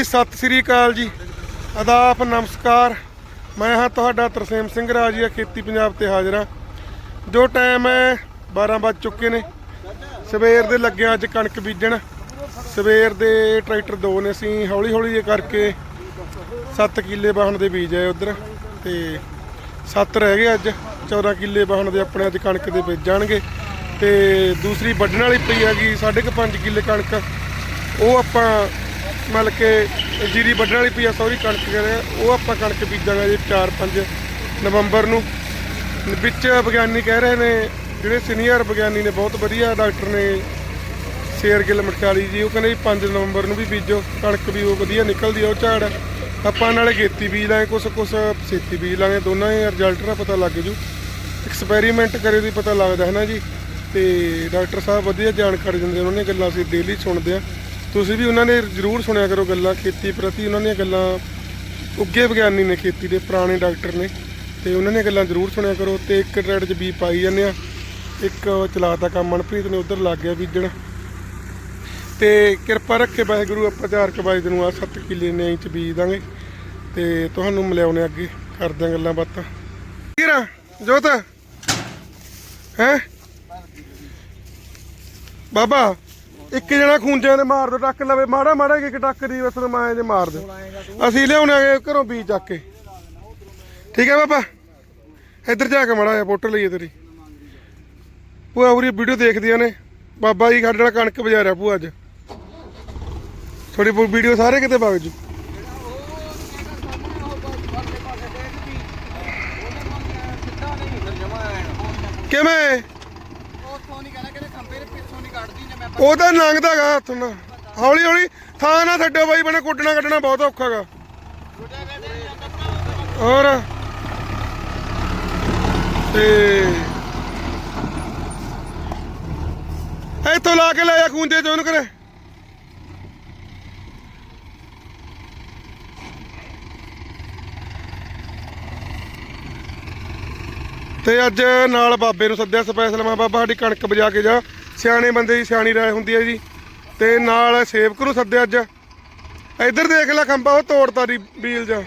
ਜੀ ਸਤਿ ਸ੍ਰੀ ਅਕਾਲ ਜੀ। ਆਦਾਬ, ਨਮਸਕਾਰ। ਮੈਂ ਹਾਂ ਤੁਹਾਡਾ ਤਰਸੇਮ ਸਿੰਘ ਰਾਜੀਆ, ਖੇਤੀ ਪੰਜਾਬ ਤੇ ਹਾਜ਼ਰ ਹਾਂ। ਜੋ ਟਾਈਮ ਹੈ 12 ਵੱਜ ਚੁੱਕੇ ਨੇ। ਸਵੇਰ ਦੇ ਲੱਗਿਆ ਅੱਜ ਕਣਕ ਬੀਜਣ। ਸਵੇਰ ਦੇ ਟਰੈਕਟਰ ਦੋ ਨੇ ਅਸੀਂ ਹੌਲੀ ਹੌਲੀ ਜੇ ਕਰਕੇ 7 ਕਿੱਲੇ ਵਾਹਣ ਦੇ ਬੀਜ ਆਏ ਉਧਰ ਤੇ 7 ਰਹਿ ਗਏ ਅੱਜ। 14 ਕਿੱਲੇ ਵਾਹਣ ਦੇ ਆਪਣੇ ਅੱਜ ਕਣਕ ਦੇ ਬੀਜ ਜਾਣਗੇ। ਤੇ ਦੂਸਰੀ ਵੱਢਣ ਵਾਲੀ ਪਈ ਹੈਗੀ 5.5 ਕਿੱਲੇ ਕਣਕ। ਉਹ ਆਪਾਂ ਮਤਲਬ ਕਿ ਜੀਰੀ ਵੱਢਣ ਵਾਲੀ ਪਈ ਆ ਸੌਰੀ ਕਣਕ ਕਹਿੰਦੇ ਆ, ਉਹ ਆਪਾਂ ਕਣਕ ਬੀਜਾਂਗੇ ਜੀ 4-5 ਨਵੰਬਰ ਨੂੰ। ਵਿੱਚ ਵਿਗਿਆਨੀ ਕਹਿ ਰਹੇ ਨੇ ਜਿਹੜੇ ਸੀਨੀਅਰ ਵਿਗਿਆਨੀ ਨੇ ਬਹੁਤ ਵਧੀਆ ਡਾਕਟਰ ਨੇ ਸ਼ੇਰਗਿੱਲ ਮਟਕਾਲੀ ਜੀ ਉਹ ਕਹਿੰਦੇ ਜੀ 5 ਨਵੰਬਰ ਨੂੰ ਵੀ ਬੀਜੋ ਕਣਕ ਵੀ ਉਹ ਵਧੀਆ ਨਿਕਲਦੀ ਆ ਉਹ ਝਾੜ। ਆਪਾਂ ਨਾਲੇ ਗੇਤੀ ਬੀਜ ਲਾਂਗੇ ਕੁਛ ਕੁਛ ਛੇਤੀ ਬੀਜ ਲਾਂਗੇ ਦੋਨਾਂ ਹੀ ਰਿਜ਼ਲਟ ਦਾ ਪਤਾ ਲੱਗ ਜੂ। ਐਕਸਪੈਰੀਮੈਂਟ ਕਰੇ ਦੀ ਪਤਾ ਲੱਗਦਾ ਹੈ ਨਾ ਜੀ ਤੇ ਡਾਕਟਰ ਸਾਹਿਬ ਵਧੀਆ ਜਾਣਕਾਰੀ ਦਿੰਦੇ ਉਹਨਾਂ ਦੀਆਂ ਗੱਲਾਂ ਅਸੀਂ ਡੇਲੀ ਸੁਣਦੇ ਆ ਤੁਸੀਂ ਵੀ ਉਹਨਾਂ ਨੇ ਜ਼ਰੂਰ ਸੁਣਿਆ ਕਰੋ ਗੱਲਾਂ ਖੇਤੀ ਪ੍ਰਤੀ ਉਹਨਾਂ ਦੀਆਂ ਗੱਲਾਂ। ਉੱਗੇ ਵਿਗਿਆਨੀ ਨੇ ਖੇਤੀ ਦੇ, ਪੁਰਾਣੇ ਡਾਕਟਰ ਨੇ। ਤੇ ਉਹਨਾਂ ਦੀਆਂ ਗੱਲਾਂ ਜ਼ਰੂਰ ਸੁਣਿਆ ਕਰੋ। ਤੇ ਇੱਕ ਰੈਡ 'ਚ ਬੀ ਪਾਈ ਜਾਂਦੇ ਆ। ਇੱਕ ਚਲਾਤਾ ਕੰਮ ਮਨਪ੍ਰੀਤ ਨੇ ਉਧਰ ਲੱਗ ਗਿਆ ਬੀਜਣ। ਤੇ ਕਿਰਪਾ ਰੱਖੇ ਵਾਹਿਗੁਰੂ, ਆਪਾਂ ਚਾਰ ਕਬਾਈ ਨੂੰ ਆ 7 ਕਿੱਲੇ ਨੇ ਇੰਚ ਬੀਜ ਦਾਂਗੇ। ਤੇ ਤੁਹਾਨੂੰ ਮਿਲਾਉਣੇ ਅੱਗੇ। ਕਰਦੇ ਆਂ ਗੱਲਾਂ ਬਾਤਾਂ। ਕਿਰਾ, ਜੋਤ? ਹੈ? ਬਾਬਾ ਇੱਕ ਜਣਾ ਖੂੰਜਿਆਂ ਦੇ ਮਾਰ ਦੋ, ਟੱਕ ਲਵੇ। ਮਾੜਾ ਮਾੜਾ ਕਿ ਟੱਕ ਦੀ ਬਸ ਮਾਏ ਦੇ ਮਾਰ ਦੇ। ਅਸੀਂ ਲਿਆਉਣਾਂਗੇ ਘਰੋਂ ਬੀਜ ਚੱਕ ਕੇ। ਠੀਕ ਹੈ ਬਾਬਾ? ਇੱਧਰ ਜਾ ਕੇ ਮਾੜਾ ਜਿਹਾ ਫੋਟੋ ਲਈਏ ਤੇਰੀ। ਭੂਆ ਉਰੀ ਵੀਡੀਓ ਦੇਖਦੀਆਂ ਨੇ। ਬਾਬਾ ਜੀ ਸਾਡੇ ਨਾਲ ਕਣਕ ਬਜਾਰਿਆ ਭੂਆ ਅੱਜ। ਥੋੜੀ ਬਹੁਤ ਵੀਡੀਓ ਸਾਰੇ ਕਿਤੇ ਵਗ ਜੂ। ਕਿਵੇਂ? ਉਹ ਤਾਂ ਲੰਘਦਾਗਾ ਹੱਥ ਨਾਲ। ਹੌਲੀ ਹੌਲੀ ਥਾਂ ਨਾ ਛੱਡੋ ਬਾਈ, ਬਣੇ ਕੁੱਟਣਾ ਕੱਢਣਾ ਬਹੁਤ ਔਖਾਗਾ ਹੋਰ? ਤੇ ਇੱਥੋਂ ਲਾ ਕੇ ਲੈ ਜਾ ਖੂੰਜੇ ਚੋਂ ਉਹਨੂੰ ਕਰੇ। ਤੇ ਅੱਜ ਨਾਲ ਬਾਬੇ ਨੂੰ ਸੱਦਿਆ ਸਪੈਸ਼ਲ, ਮੈਂ ਬਾਬਾ, ਸਾਡੀ ਕਣਕ ਬਜਾ ਕੇ ਜਾ। ਸਿਆਣੇ ਬੰਦੇ ਦੀ ਸਿਆਣੀ ਰਾਏ ਹੁੰਦੀ ਹੈ ਜੀ। ਤੇ ਨਾਲ ਸੇਵਕ ਨੂੰ ਸੱਦਿਆ ਅੱਜ। ਇੱਧਰ ਦੇਖ ਲੈ ਖੰਭਾ, ਉਹ ਤੋੜਤਾ ਦੀ ਬੀਲ ਜਾ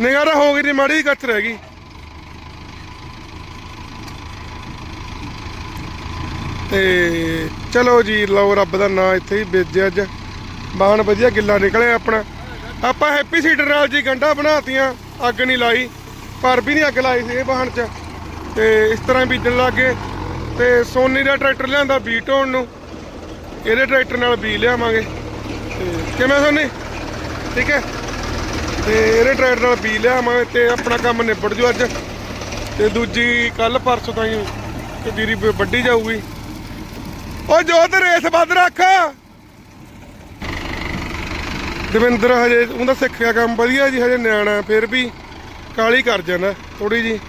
ਨਿਗਾਰਾ ਹੋ ਗਈ ਜੀ, ਮਾੜੀ ਜਿਹੀ ਕੱਚ ਰਹਿ ਗਈ। ਤੇ ਚਲੋ ਜੀ, ਲਓ ਰੱਬ ਦਾ ਨਾਂ ਇੱਥੇ ਹੀ ਬੀਜਿਆ ਅੱਜ। ਬਾਣ ਵਧੀਆ ਗਿੱਲਾ ਨਿਕਲਿਆ ਆਪਣਾ। ਆਪਾਂ ਹੈਪੀ ਸੀਡਰ ਨਾਲ ਜੀ ਗੰਡਾ ਬਣਾਤੀਆਂ, ਅੱਗ ਨਹੀਂ ਲਾਈ। ਪਰ ਵੀ ਨਹੀਂ ਅੱਗ ਲਾਈ ਸੀ ਇਹ ਬਾਹਣ 'ਚ। ਤੇ ਇਸ ਤਰ੍ਹਾਂ ਬੀਜਣ ਲੱਗੇ ਤੇ ਸੋਨੀ ਦਾ ਟਰੈਕਟਰ ਲਿਆਂਦਾ ਬੀ ਢੋਣ ਨੂੰ। ਇਹਦੇ ਟਰੈਕਟਰ ਨਾਲ ਬੀ ਲਿਆਵਾਂਗੇ। ਤੇ ਕਿਵੇਂ ਸੋਨੀ? ਠੀਕ ਹੈ। ਤੇ ਇਹਦੇ ਟਰੈਕਟਰ ਨਾਲ ਬੀ ਲਿਆਵਾਂਗੇ ਤੇ ਆਪਣਾ ਕੰਮ ਨਿਬੜ ਜੂ ਅੱਜ। ਤੇ ਦੂਜੀ ਕੱਲ ਪਰਸੋਂ ਤਾਈਂ ਤੇ ਜੀਰੀ ਵ- ਵੱਢੀ ਜਾਊਗੀ। ਓ ਜੋਤ, ਰੇਸ ਬੰਦ ਰੱਖ। ਦਵਿੰਦਰ ਹਜੇ ਉਹਦਾ ਸਿੱਖਿਆ ਕੰਮ ਵਧੀਆ ਜੀ, ਹਜੇ ਨਿਆਣਾ ਫਿਰ ਵੀ ਕਾਲੀ ਕਰ ਜਾਂਦਾ ਥੋੜੀ ਜੀ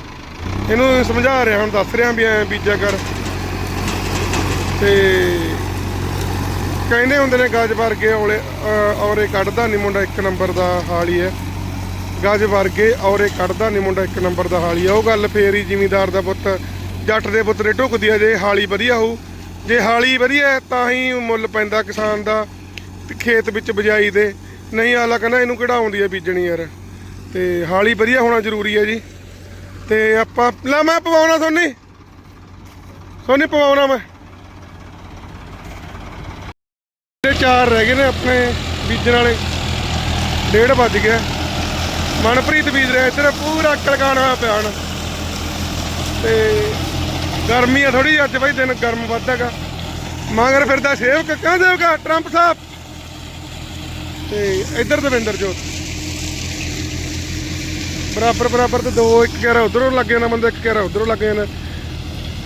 ਇਹਨੂੰ ਸਮਝਾ ਰਿਹਾ, ਹੁਣ ਦੱਸ ਰਿਹਾ ਵੀ ਐ ਬੀਜਾ ਕਰ। ਤੇ ਕਹਿੰਦੇ ਹੁੰਦੇ ਨੇ ਗੱਜ ਵਰਗੇ ਔਲੇ ਔਰੇ ਕੱਢਦਾ ਨਹੀਂ ਮੁੰਡਾ ਇੱਕ ਨੰਬਰ ਦਾ ਹਾਲੀ ਹੈ ਗੱਜ ਵਰਗੇ ਔਰੇ ਕੱਢਦਾ ਨਹੀਂ ਮੁੰਡਾ ਇੱਕ ਨੰਬਰ ਦਾ ਹਾਲੀ ਹੈ ਉਹ ਗੱਲ ਫੇਰ ਹੀ ਜ਼ਿਮੀਦਾਰ ਦਾ ਪੁੱਤ, ਜੱਟ ਦੇ ਪੁੱਤ ਨੇ ਢੁਕਦੀ ਹੈ, ਜੇ ਹਾਲੀ ਵਧੀਆ ਹੋਊ। ਜੇ ਹਾਲੀ ਵਧੀਆ ਤਾਂ ਹੀ ਮੁੱਲ ਪੈਂਦਾ ਕਿਸਾਨ ਦਾ ਖੇਤ ਵਿੱਚ ਬਜਾਈ ਦੇ। ਨਹੀਂ ਆਲਾ ਕਹਿੰਦਾ ਇਹਨੂੰ ਕਿਹੜਾ ਆਉਂਦੀ ਹੈ ਬੀਜਣੀ ਯਾਰ। ਤੇ ਹਾਲੀ ਵਧੀਆ ਹੋਣਾ ਜ਼ਰੂਰੀ ਹੈ ਜੀ। ਤੇ ਆਪਾਂ, ਲੈ ਮੈਂ ਪਵਾਉਣਾ ਸੋਨੀ। ਸੋਨੀ, ਪਵਾਉਣਾ ਮੈਂ। ਤੇ ਚਾਰ ਰਹਿ ਗਏ ਨੇ ਆਪਣੇ ਬੀਜਣ ਵਾਲੇ। ਡੇਢ ਵੱਜ ਗਿਆ। ਮਨਪ੍ਰੀਤ ਬੀਜ ਰਿਹਾ, ਇੱਧਰ ਪੂਰਾ ਕਲਕਾਣ ਹੋਇਆ ਪਿਆ ਹੁਣ ਤੇ ਗਰਮੀ ਆ ਥੋੜੀ ਅੱਜ ਬਈ, ਦਿਨ ਗਰਮ ਵੱਧਾਗਾ ਮਗਰ ਫਿਰਦਾ ਸੇਵਕ ਕਿਉਂ ਸੇਵਕਾ ਟਰੰਪ ਸਾਹਿਬ। ਤੇ ਇੱਧਰ ਦਵਿੰਦਰ ਜੋਤ। ਬਰਾਬਰ ਬਰਾਬਰ ਤੇ ਦੋ, ਇੱਕ ਘੇਰਾ ਉਧਰੋਂ ਲੱਗ ਜਾਣਾ ਬੰਦਾ, ਇੱਕ ਘੇਰਾ ਉਧਰੋਂ ਲੱਗ ਜਾਣਾ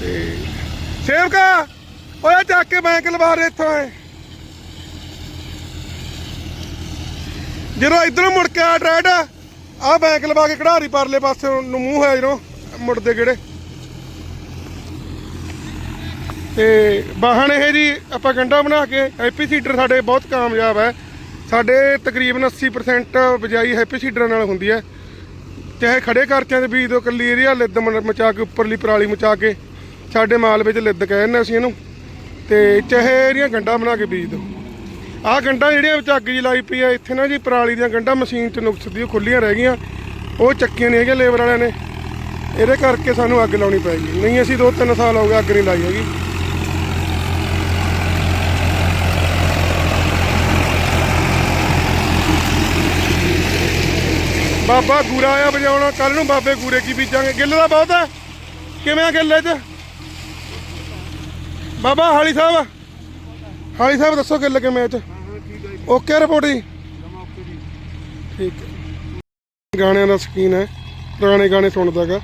ਤੇ ਸੇਵਕਾ, ਓਏ ਚੱਕ ਕੇ ਬੈਂਕ ਲਵਾ ਦੇ ਇੱਥੋਂ ਐ। ਜਦੋਂ ਇਧਰੋਂ ਮੁੜ ਕੇ ਆ ਡਰੈਡ ਆ ਬੈਂਕ ਲਵਾ ਕੇ ਕਢਾਰੀ ਪਰਲੇ ਪਾਸੇ ਨੂੰ ਮੂੰਹ ਹੈ ਜਦੋਂ ਮੁੜਦੇ ਗੇੜੇ। ਤੇ ਵਾਹਨ ਇਹ ਜੀ, ਆਪਾਂ ਗੰਡਾ ਬਣਾ ਕੇ ਹੈਪੀ ਸੀਡਰ ਸਾਡੇ ਬਹੁਤ ਕਾਮਯਾਬ ਹੈ। ਸਾਡੇ ਤਕਰੀਬਨ 80% ਬਜਾਈ ਹੈਪੀ ਸੀਡਰਾਂ ਨਾਲ ਹੁੰਦੀ ਹੈ। ਚਾਹੇ ਖੜੇ ਖਰਚਿਆਂ ਦੇ ਬੀਜ ਦੋ ਕੱਲੀ ਏਰੀਆ ਲਿੱਦ ਮਚਾ ਕੇ ਉੱਪਰਲੀ ਪਰਾਲੀ ਮਚਾ ਕੇ ਸਾਡੇ ਮਾਲ ਵਿੱਚ ਲਿੱਦ ਕਹਿੰਦੇ ਅਸੀਂ ਇਹਨੂੰ। ਤੇ ਚਾਹੇ ਇਹਦੀਆਂ ਗੰਡਾ ਬਣਾ ਕੇ ਬੀਜ ਦੋ। ਆਹ ਗੰਢਾਂ ਜਿਹੜੀਆਂ ਵਿੱਚ ਅੱਗ ਜੀ ਲਾਈ ਪਈ ਆ, ਇੱਥੇ ਨਾ ਜੀ ਪਰਾਲੀ ਦੀਆਂ ਗੰਢਾਂ ਮਸ਼ੀਨ 'ਚ ਨੁਕਸ ਦੀ ਉਹ ਖੁੱਲੀਆਂ ਰਹਿ ਗਈਆਂ। ਉਹ ਚੱਕੀਆਂ ਨਹੀਂ ਹੈਗੀਆਂ ਲੇਬਰ ਵਾਲਿਆਂ ਨੇ। ਇਹਦੇ ਕਰਕੇ ਸਾਨੂੰ ਅੱਗ ਲਾਉਣੀ ਪੈਗੀ ਨਹੀਂ, ਅਸੀਂ 2-3 ਸਾਲ ਹੋ ਗਏ ਅੱਗ ਨਹੀਂ ਲਾਈ ਹੈਗੀ। ਬਾਬਾ ਗੂਰਾ ਆ ਵਜਾਉਣਾ। ਕੱਲ ਨੂੰ ਬਾਬੇ ਗੂਰੇ ਕੀ ਬੀਜਾਂਗੇ? ਗਿੱਲ ਦਾ ਬਹੁਤ ਹੈ ਕਿਵੇਂ ਆ ਗਿੱਲੇ 'ਚ? ਬਾਬਾ ਹਾਲੀ ਸਾਹਿਬ। ਹਾਲੀ ਸਾਹਿਬ ਦੱਸੋ ਗਿੱਲ ਕਿਵੇਂ ਆ 'ਚ? ਓਕੇ ਰਿਪੋਰਟ ਜੀ। ਠੀਕ ਹੈ ਗਾਣਿਆਂ ਦਾ ਸ਼ਕੀਨ ਹੈ ਪੁਰਾਣੇ ਗਾਣੇ ਸੁਣਦਾਗਾ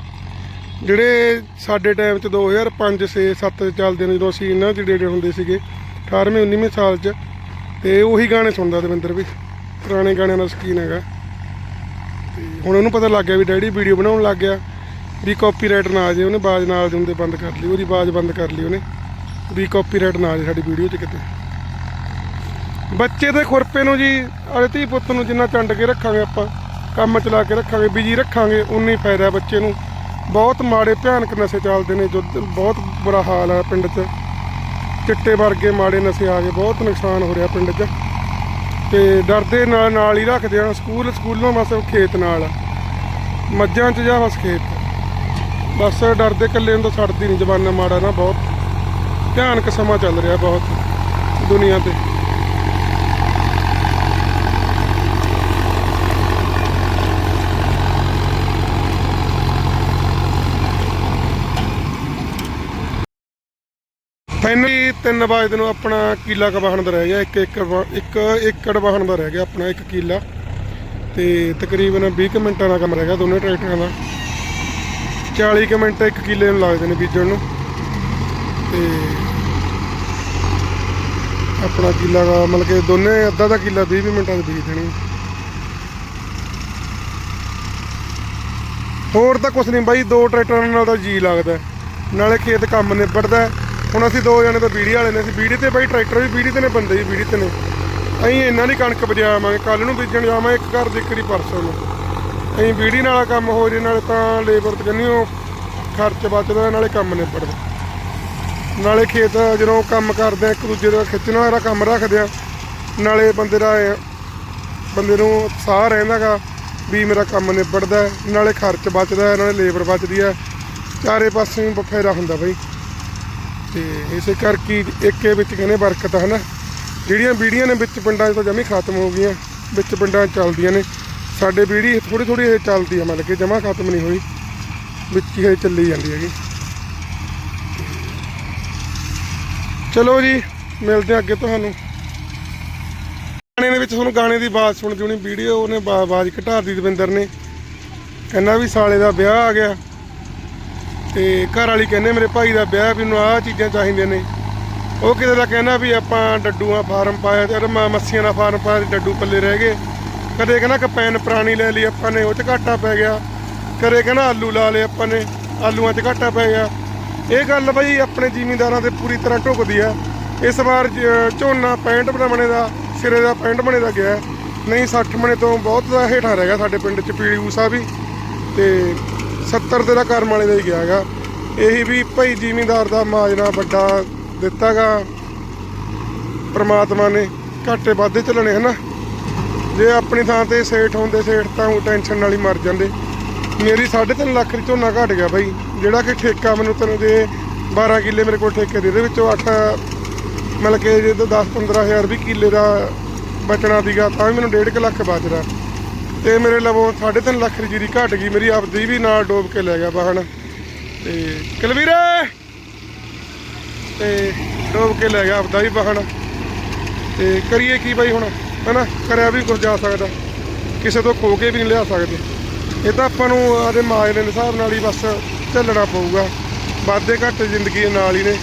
ਜਿਹੜੇ ਸਾਡੇ ਟਾਈਮ 'ਚ 2005 6 7 ਚੱਲਦੇ ਨੇ ਜਦੋਂ ਅਸੀਂ ਇਹਨਾਂ 'ਚ ਡੇਡੇ ਹੁੰਦੇ ਸੀਗੇ 18ਵੇਂ 19ਵੇਂ ਸਾਲ 'ਚ ਤੇ ਉਹੀ ਗਾਣੇ ਸੁਣਦਾ ਦਵਿੰਦਰ ਵੀ। ਪੁਰਾਣੇ ਗਾਣਿਆਂ ਦਾ ਸ਼ਕੀਨ ਹੈਗਾ। ਤੇ ਹੁਣ ਉਹਨੂੰ ਪਤਾ ਲੱਗ ਗਿਆ ਵੀ ਡੈਡੀ ਵੀਡੀਓ ਬਣਾਉਣ ਲੱਗ ਗਿਆ ਵੀ ਕਾਪੀਰਾਈਟ ਨਾ ਆ ਜੇ ਉਹਨੇ ਬਾਜ਼ ਨਾਲ ਦੇ ਹੁੰਦੇ ਬੰਦ ਕਰ ਲਈ ਉਹਦੀ ਬਾਜ਼ ਬੰਦ ਕਰ ਲਈ ਉਹਨੇ। ਵੀ ਕਾਪੀਰਾਈਟ ਨਾ ਆ ਜੇ ਸਾਡੀ ਵੀਡੀਓ 'ਚ ਕਿਤੇ। ਬੱਚੇ ਦੇ ਖੁਰਪੇ ਨੂੰ ਜੀ ਅਰੇ ਧੀ ਪੁੱਤ ਨੂੰ ਜਿੰਨਾ ਚੰਡ ਕੇ ਰੱਖਾਂਗੇ ਆਪਾਂ, ਕੰਮ ਚਲਾ ਕੇ ਰੱਖਾਂਗੇ ਬਿਜ਼ੀ ਰੱਖਾਂਗੇ, ਉਨਾ ਹੀ ਫਾਇਦਾ ਬੱਚੇ ਨੂੰ। ਬਹੁਤ ਮਾੜੇ ਭਿਆਨਕ ਨਸ਼ੇ ਚੱਲਦੇ ਨੇ, ਜੋ ਬਹੁਤ ਬੁਰਾ ਹਾਲ ਹੈ ਪਿੰਡ 'ਚ। ਚਿੱਟੇ ਵਰਗੇ ਮਾੜੇ ਨਸ਼ੇ ਆ ਗਏ, ਬਹੁਤ ਨੁਕਸਾਨ ਹੋ ਰਿਹਾ ਪਿੰਡ 'ਚ। ਤੇ ਡਰਦੇ ਨਾਲ ਨਾਲ ਹੀ ਰੱਖਦੇ ਆ, ਸਕੂਲ, ਸਕੂਲੋਂ ਬਸ ਖੇਤ ਨਾਲ ਆ। ਮੱਝਾਂ 'ਚ ਜਾਂ ਬਸ ਖੇਤ? ਬਸ ਡਰਦੇ ਇਕੱਲੇ ਨੂੰ ਤਾਂ ਛੱਡਦੀ ਨਹੀਂ ਜਵਾਨਾ ਮਾੜਾ ਨਾ ਬਹੁਤ। ਭਿਆਨਕ ਸਮਾਂ ਚੱਲ ਰਿਹਾ ਬਹੁਤ ਦੁਨੀਆ ਤੇ। ਫਾਈਨਲੀ 3 ਵਜੇ ਨੂੰ ਆਪਣਾ ਕਿੱਲਾ ਕ ਦਾ ਰਹਿ ਗਿਆ, ਇੱਕ ਇੱਕ ਇੱਕ ਏਕੜ ਵਾਹਣ ਦਾ ਰਹਿ ਗਿਆ ਆਪਣਾ ਇੱਕ ਕਿੱਲਾ। ਤੇ ਤਕਰੀਬਨ 20 ਕੁ ਮਿੰਟਾਂ ਦਾ ਕੰਮ ਰਹਿ ਗਿਆ ਦੋਨੇ ਟਰੈਕਟਰਾਂ ਦਾ। 40 ਕੁ ਮਿੰਟ ਇੱਕ ਕਿੱਲੇ ਨੂੰ ਲੱਗਦੇ ਨੇ ਬੀਜਣ ਨੂੰ। ਤੇ ਆਪਣਾ ਕਿੱਲਾ ਦਾ ਮਤਲਬ ਕਿ ਦੋਨੇ ਅੱਧਾ ਦਾ ਕਿੱਲਾ 20 20 ਮਿੰਟਾਂ 'ਚ ਬੀਜ ਦੇਣੀ। ਹੋਰ ਤਾਂ ਕੁਛ ਨਹੀਂ ਬਾਈ, ਦੋ ਟਰੈਕਟਰਾਂ ਨਾਲ ਤਾਂ ਜੀ ਲੱਗਦਾ। ਨਾਲੇ ਖੇਤ ਕੰਮ ਨਿਬੜਦਾ। ਹੁਣ ਅਸੀਂ ਦੋ ਜਣੇ ਤਾਂ ਬੀੜੀ ਵਾਲੇ ਨੇ, ਅਸੀਂ ਬੀੜੀ ਤੇ ਬਾਈ ਟਰੈਕਟਰ ਵੀ, ਬੀੜੀ ਤੇ ਨੇ ਬੰਦੇ ਵੀ, ਬੀੜੀ ਤੇ ਨੇ। ਅਸੀਂ ਇੰਨਾ ਨਹੀਂ ਕਣਕ ਬਜਾਵਾਂਗੇ ਕੱਲ ਨੂੰ ਬੀਜਣ ਜਾਵਾਂ ਇੱਕ ਘਰ ਦੇ ਕਰੀ ਪਰਸੋਂ ਨੂੰ। ਅਸੀਂ ਬੀੜੀ ਨਾਲ ਕੰਮ ਹੋ ਜੇ, ਨਾਲੇ ਤਾਂ ਲੇਬਰ ਤੇ ਉਹ ਖਰਚ ਬਚਦਾ, ਨਾਲੇ ਕੰਮ ਨਿਬੜਦਾ। ਨਾਲੇ ਖੇਤ ਜਦੋਂ ਕੰਮ ਕਰਦੇ ਆ, ਇੱਕ ਦੂਜੇ ਦਾ ਖਿੱਚਣ ਵਾਲਾ ਕੰਮ ਰੱਖਦੇ ਆ, ਨਾਲੇ ਬੰਦੇ ਦਾ ਬੰਦੇ ਨੂੰ ਸਾਹ ਰਹਿੰਦਾਗਾ ਵੀ ਮੇਰਾ ਕੰਮ ਨਿਬੜਦਾ, ਨਾਲੇ ਖਰਚ ਬਚਦਾ, ਨਾਲੇ ਲੇਬਰ ਬਚਦੀ ਹੈ ਚਾਰੇ ਪਾਸੇ ਬਫੇਰਾ ਹੁੰਦਾ ਬਈ। ਤੇ ਇਸੇ ਕਰਕੇ ਹੀ ਇੱਕੇ ਵਿੱਚ ਕਹਿੰਦੇ ਬਰਕਤ ਹੈ ਨਾ ਜਿਹੜੀਆਂ ਬੀੜੀਆਂ ਨੇ ਵਿੱਚ ਪਿੰਡਾਂ 'ਚ ਤਾਂ ਜਮੀ ਖਤਮ ਹੋ ਗਈਆਂ, ਵਿੱਚ ਪਿੰਡਾਂ 'ਚ ਚੱਲਦੀਆਂ ਨੇ। ਸਾਡੇ ਬੀੜੀ ਥੋੜੀ ਥੋੜੀ ਇਹ ਚੱਲਦੀ ਹੈ ਮਤਲਬ ਕਿ ਜਮਾ ਖਤਮ ਨਹੀਂ ਹੋਈ, ਵਿੱਚ ਹੀ ਇਹ ਚੱਲੀ ਜਾਂਦੀ ਹੈਗੀ। ਚਲੋ ਜੀ, ਮਿਲਦੇ ਹਾਂ ਅੱਗੇ ਤੁਹਾਨੂੰ। ਗਾਣੇ ਦੇ ਵਿੱਚ ਤੁਹਾਨੂੰ ਗਾਣੇ ਦੀ ਆਵਾਜ਼ ਸੁਣ ਜੂਣੀ ਵੀਡੀਓ ਉਹਨੇ ਬਾ- ਆਵਾਜ਼ ਘਟਾ ਦਿੱਤੀ ਦਵਿੰਦਰ ਨੇ। ਕਹਿੰਦਾ ਵੀ ਸਾਲੇ ਦਾ ਵਿਆਹ ਆ ਗਿਆ। ਤੇ ਘਰ ਵਾਲੀ ਕਹਿੰਦੇ ਮੇਰੇ ਭਾਈ ਦਾ ਵਿਆਹ ਵੀ ਨੂੰ ਆਹ ਚੀਜ਼ਾਂ ਚਾਹੀਦੀਆਂ ਨੇ। ਉਹ ਕਿਤੇ ਦਾ ਕਹਿੰਦਾ ਵੀ ਆਪਾਂ ਡੱਡੂਆਂ ਫਾਰਮ ਪਾਇਆ ਤੇ ਮ- ਮੱਸੀਆਂ ਦਾ ਫਾਰਮ ਪਾਇਆ ਤੇ ਡੱਡੂ ਪੱਲੇ ਰਹਿ ਗਏ। ਕਦੇ ਕਹਿੰਦਾ ਕਪੈਨ ਪੁਰਾਣੀ ਲੈ ਲਈ ਆਪਾਂ ਨੇ, ਉਹ 'ਚ ਘਾਟਾ ਪੈ ਗਿਆ। ਕਦੇ ਕਹਿੰਦਾ ਆਲੂ ਲਾ ਲਏ ਆਪਾਂ ਨੇ, ਆਲੂਆਂ 'ਚ ਘਾਟਾ ਪੈ ਗਿਆ। ਇਹ ਗੱਲ ਬਈ ਆਪਣੇ ਜ਼ਿਮੀਂਦਾਰਾਂ ਤੇ ਪੂਰੀ ਤਰ੍ਹਾਂ ਢੁਕਦੀ ਆ। ਇਸ ਵਾਰ ਜ- ਝੋਨਾ 65 ਬਣੇ ਦਾ, ਸਿਰੇ ਦਾ 65 ਬਣੇ ਦਾ ਗਿਆ। ਨਹੀਂ 60 ਬਣੇ ਤੋਂ ਬਹੁਤ ਹੇਠਾਂ ਰਹਿ ਗਿਆ ਸਾਡੇ ਪਿੰਡ ਚ ਪੀੜੀ ਊਸਾ ਵੀ। ਤੇ 70 ਤੇ ਦਾ ਕਰਮ ਵਾਲੇ ਦਾ ਹੀ ਗਿਆ ਹੈਗਾ ਇਹੀ ਵੀ ਭਾਈ ਜ਼ਿਮੀਂਦਾਰ ਦਾ ਮਾਜਨਾ ਵੱਡਾ ਦਿੱਤਾਗਾ। ਪ੍ਰਮਾਤਮਾ ਨੇ ਘਾਟੇ ਵਾਧੇ ਚੱਲਣੇ, ਹਨਾ? ਜੇ ਆਪਣੀ ਥਾਂ ਤੇ ਸੇਠ ਹੁੰਦੇ ਸੇਠ ਤਾਂ ਉਹ ਟੈਨਸ਼ਨ ਨਾਲ ਹੀ ਮਰ ਜਾਂਦੇ। ਮੇਰੀ 3.5 ਲੱਖ ਦੀ ਝੋਨਾ ਘਟ ਗਿਆ ਬਾਈ। ਜਿਹੜਾ ਕਿ ਠੇਕਾ ਮੈਨੂੰ ਤੈਨੂੰ ਦੇ 12 ਕਿੱਲੇ ਮੇਰੇ ਕੋਲ ਠੇਕੇ ਦੇ ਦੇ ਵਿੱਚੋਂ 8 ਮਤਲਬ ਕਿ ਜੇ ਤਾਂ 10 15000 ਵੀ ਕਿੱਲੇ ਦਾ ਬਚਣਾ ਸੀਗਾ, ਤਾਂ ਵੀ ਮੈਨੂੰ 1.5 ਲੱਖ ਬਚਦਾ। ਤੇ ਮੇਰੇ ਲਵੋਂ 3.5 ਲੱਖ ਦੀ ਜੀਰੀ ਘਟ ਗਈ, ਮੇਰੀ ਆਪਦੀ ਵੀ ਨਾਲ ਡੋਬ ਕੇ ਲੈ ਗਿਆ ਵਾਹਣ ਤੇ ਕਲਵੀਰ! ਤੇ ਡੋਬ ਕੇ ਲੈ ਗਿਆ ਆਪਦਾ ਵੀ ਵਾਹਣ ਤੇ ਕਰੀਏ ਕੀ ਬਾਈ ਹੁਣ? ਹੈਨਾ, ਕਰਿਆ ਵੀ ਕੁਝ ਜਾ ਸਕਦਾ। ਕਿਸੇ ਤੋਂ ਖੋ ਕੇ ਵੀ ਨਹੀਂ ਲਿਆ ਸਕਦੇ। ਇਹ ਤਾਂ ਆਪਾਂ ਨੂੰ ਆਦੇ ਮਾਜਲੇ ਦੇ ਹਿਸਾਬ ਨਾਲ ਹੀ ਬਸ ਝੱਲਣਾ ਪਊਗਾ। ਵਾਧੇ ਘੱਟ ਜ਼ਿੰਦਗੀ ਦੇ ਨਾਲ ਹੀ ਨੇ।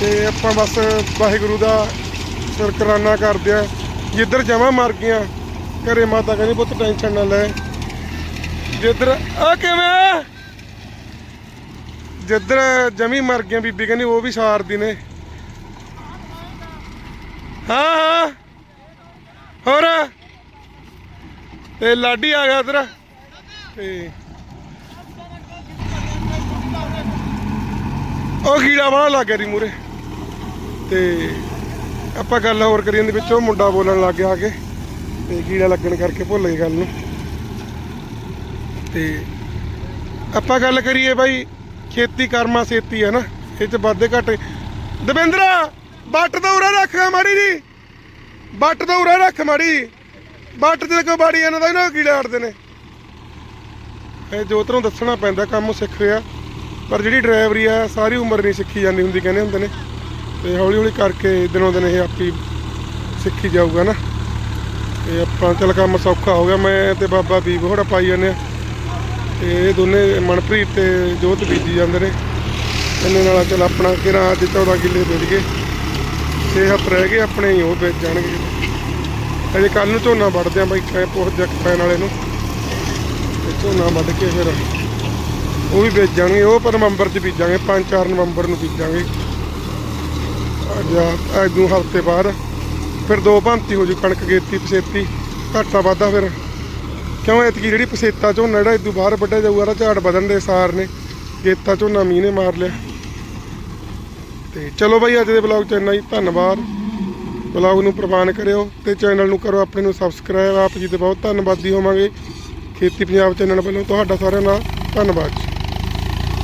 ਤੇ ਆਪਾਂ ਬਸ ਵਾਹਿਗੁਰੂ ਦਾ ਸ਼ੁਕਰਾਨਾ ਕਰਦੇ ਆ ਜਿੱਧਰ ਜਮਾ ਮਰ ਗਈਆਂ ਘਰੇ ਮਾਤਾ ਕਹਿੰਦੀ, ਪੁੱਤ ਟੈਨਸ਼ਨ ਨਾ ਲੈ। ਜਿੱਧਰ ਆ ਕਿਵੇਂ ਜਿੱਧਰ ਜਮੀ ਮਰ ਗਈਆਂ ਬੀਬੀ ਕਹਿੰਦੀ, ਉਹ ਵੀ ਸਾਰਦੀ ਨੇ। ਹਾਂ ਹਾਂ। ਹੋਰ? ਤੇ ਲਾਡੀ ਆ ਗਿਆ ਉਧਰ। ਤੇ ਉਹ ਕੀੜਾ ਵਾਲਾ ਲੱਗ ਗਿਆ ਦੀ ਮੂਰੇ ਤੇ ਆਪਾਂ ਗੱਲ ਹੋਰ ਕਰੀ ਜਾਂਦੇ ਵਿੱਚ ਉਹ ਮੁੰਡਾ ਬੋਲਣ ਲੱਗ ਗਿਆ ਆ ਕੇ। ਤੇ ਕੀੜਾ ਲੱਗਣ ਕਰਕੇ ਭੁੱਲ ਗਏ ਗੱਲ ਨੂੰ। ਤੇ ਆਪਾਂ ਗੱਲ ਕਰੀਏ ਬਾਈ, ਖੇਤੀ ਕਰਮਾ ਸੇਤੀ ਹੈ ਨਾ, ਇਹ ਚ ਵਾਧੇ ਘਾਟੇ। ਦਵਿੰਦਰਾ ਬੱਟ ਦਾ ਉਰਾ ਰੱਖ ਮਾੜੀ ਜੀ। ਬੱਟ ਦਾ ਉਰਾ ਰੱਖ ਮਾੜੀ। ਬੱਟ ਤੇ ਕੋ ਬਾੜੀ ਇਹਨਾਂ ਦਾ ਇਹਨਾਂ ਕੀੜੇ ਆੜਦੇ ਨੇ। ਇਹ ਜੋਤ ਨੂੰ ਦੱਸਣਾ ਪੈਂਦਾ, ਕੰਮ ਸਿੱਖ ਰਿਹਾ। ਪਰ ਜਿਹੜੀ ਡਰਾਈਵਰੀ ਆ, ਸਾਰੀ ਉਮਰ ਨਹੀਂ ਸਿੱਖੀ ਜਾਂਦੀ ਹੁੰਦੀ, ਕਹਿੰਦੇ ਹੁੰਦੇ ਨੇ। ਤੇ ਹੌਲੀ ਹੌਲੀ ਕਰਕੇ ਦਿਨੋਂ ਦਿਨ ਇਹ ਆਪੀ ਸਿੱਖੀ ਜਾਊਗਾ ਨਾ। ਤੇ ਆਪਾਂ ਚੱਲ ਕੰਮ ਸੌਖਾ ਹੋ ਗਿਆ, ਮੈਂ ਤੇ ਬਾਬਾ ਬੀਬ ਹੋੜਾ ਪਾਈ ਜਾਂਦੇ ਆ। ਤੇ ਇਹ ਦੋਨੇ ਮਨਪ੍ਰੀਤ ਤੇ ਜੋਤ ਬੀਜੀ ਜਾਂਦੇ ਨੇ। ਇਹਨੇ ਨਾਲ ਚੱਲ ਆਪਣਾ ਕਿਰਾ ਅੱਜ 14 ਕਿੱਲੇ ਵੇਚ ਗਏ ਛੇ ਹੱਥ ਰਹਿ ਗਏ ਆਪਣੇ ਹੀ ਉਹ ਵੇਚ ਜਾਣਗੇ। ਅਜੇ ਕੱਲ ਨੂੰ ਝੋਨਾ ਵੱਢਦੇ ਆ ਬਾਈ ਕੈ ਪੁੱਛ ਜੱਕ ਪੈਣ ਵਾਲੇ ਨੂੰ। ਤੇ ਝੋਨਾ ਵੱਢ ਕੇ ਫਿਰ ਉਹ ਵੀ ਵੇਚ ਜਾਣਗੇ, ਉਹ ਪਰ ਨਵੰਬਰ ਚ ਬੀਜਾਂਗੇ 5-4 ਨਵੰਬਰ ਨੂੰ ਬੀਜਾਂਗੇ। ਅੱਜ ਅੱਜ ਨੂੰ ਹਫ਼ਤੇ ਬਾਅਦ। ਫਿਰ ਦੋ ਭਾਂਤੀ ਹੋ ਜੂ ਕਣਕ ਗੇਤੀ ਪਸੇਤੀ ਘਾਟਾ ਵਾਧਾ ਫਿਰ। ਕਿਉਂ ਐਤਕੀ ਜਿਹੜੀ ਪਸੇਤਾ ਝੋਨਾ ਜਿਹੜਾ ਇਦੋਂ ਬਾਹਰ ਵੱਢਿਆ ਜਾਊਗਾ, ਉਹਦਾ ਝਾੜ ਵਧਣ ਦੇ ਸਾਰ ਨੇ। ਗੇਤਾ ਝੋਨਾ ਮੀਂਹ ਨੇ ਮਾਰ ਲਿਆ। ਤੇ ਚਲੋ ਬਾਈ, ਅੱਜ ਦੇ ਬਲੌਗ ਚ ਇੰਨਾ ਹੀ। ਧੰਨਵਾਦ। ਬਲੌਗ ਨੂੰ ਪ੍ਰਵਾਨ ਕਰਿਓ ਤੇ ਚੈਨਲ ਨੂੰ ਕਰੋ ਆਪਣੇ ਨੂੰ ਸਬਸਕ੍ਰਾਈਬ। ਆਪ ਜੀ ਦੇ ਬਹੁਤ ਧੰਨਵਾਦੀ ਹੋਵਾਂਗੇ। ਖੇਤੀ ਪੰਜਾਬ ਚੈਨਲ ਵੱਲੋਂ ਤੁਹਾਡਾ ਸਾਰਿਆਂ ਦਾ ਧੰਨਵਾਦ ਜੀ।